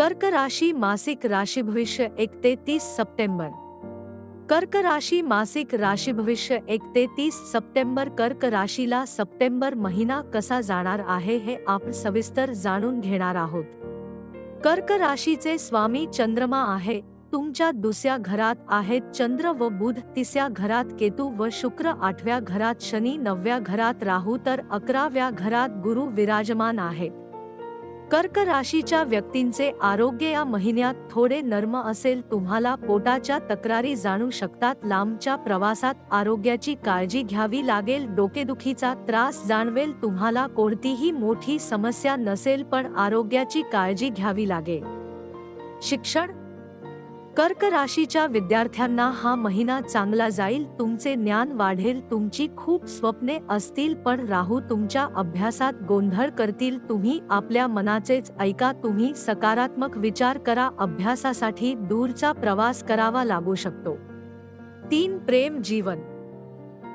कर्क राशी मासिक राशी भविष्य एक ते तीस सप्टेंबर. कर्क राशी मासिक राशी भविष्य एक ते तीस सप्टेंबर कर्क राशीला सप्टेंबर महिना कसा जाणार आहे हे आपण सविस्तर जाणून घेणार आहोत. कर्क राशीचे स्वामी चंद्रमा आहे तुमच्या दुसऱ्या घरात आहेत चंद्र व बुध तिसऱ्या घरात केतू व शुक्र आठव्या घरात शनी नवव्या घरात राहू तर अकराव्या घरात गुरु विराजमान आहेत. कर्क राशीच्या व्यक्तींचे आरोग्य या महिन्यात थोडे नर्म असेल तुम्हाला पोटाच्या तक्रारी जाणू शकतात. लांबच्या प्रवासात आरोग्याची काळजी घ्यावी लागेल डोकेदुखीचा त्रास जाणवेल तुम्हाला कोणतीही मोठी समस्या नसेल पण आरोग्याची काळजी घ्यावी लागेल. शिक्षण कर्क राशीच्या विद्यार्थ्यांना हा महिना चांगला जाईल तुमचे ज्ञान वाढेल तुमची खूप स्वप्ने असतील पण राहू तुमच्या अभ्यासात गोंधळ करतील तुम्ही आपल्या मनाचेच ऐका तुम्ही सकारात्मक विचार करा अभ्यासासाठी दूरचा प्रवास करावा लागू शकतो. तीन प्रेम जीवन.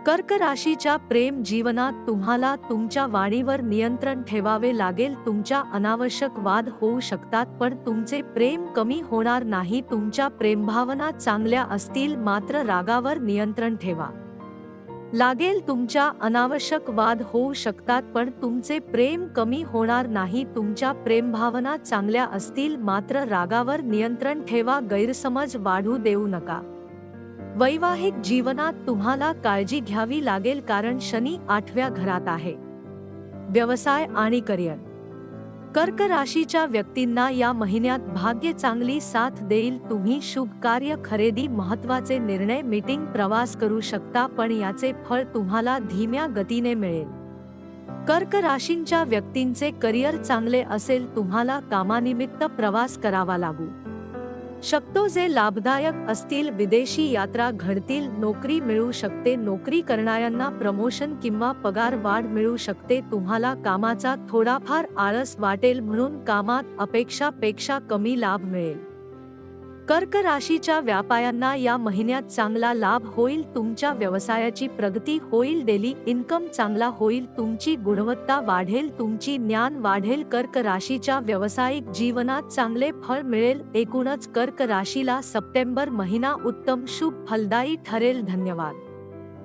कर्क राशीच्या प्रेम जीवनात तुम्हाला तुमच्या वाणीवर नियंत्रण ठेवावे लागेल. तुमच्या अनावश्यक वाद होऊ शकतात पण तुमचे प्रेम कमी होणार नाही. तुमच्या प्रेमभावना चांगल्या असतील मात्र रागावर नियंत्रण ठेवा. लागेल तुमच्या अनावश्यक वाद होऊ शकतात पण तुमचे प्रेम कमी होणार नाही. तुमच्या प्रेमभावना चांगल्या असतील मात्र रागावर नियंत्रण ठेवा. गैरसमज वाढू देऊ नका. वैवाहिक जीवनात तुम्हाला काळजी घ्यावी लागेल कारण शनी आठव्या घरात आहे. व्यवसाय आणि करिअर. कर्क राशीच्या व्यक्तींना या महिन्यात भाग्य चांगली साथ देईल तुम्ही शुभ कार्य खरेदी महत्त्वाचे निर्णय मीटिंग प्रवास करू शकता पण याचे फळ तुम्हाला धीम्या गतीने मिळेल. कर्क राशींच्या व्यक्तींचे करिअर चांगले असेल तुम्हाला कामानिमित्त प्रवास करावा लागू. शकतो जे लाभदायक असतील विदेशी यात्रा घडतील नोकरी मिळू शकते नोकरी करणाऱ्यांना प्रमोशन किंवा पगार वाढ मिळू शकते तुम्हाला कामाचा थोडाफार आळस वाटेल म्हणून कामात अपेक्षापेक्षा कमी लाभ मिळेल. कर्क राशीच्या व्यापाऱ्यांना या महिन्यात चांगला लाभ होईल तुमच्या व्यवसायाची प्रगती होईल डेली इन्कम चांगला होईल तुमची गुणवत्ता वाढेल तुमची ज्ञान वाढेल कर्क राशीच्या व्यावसायिक जीवनात चांगले फळ मिळेल एकूणच कर्क राशीला सप्टेंबर महिना उत्तम शुभ फलदायी ठरेल धन्यवाद.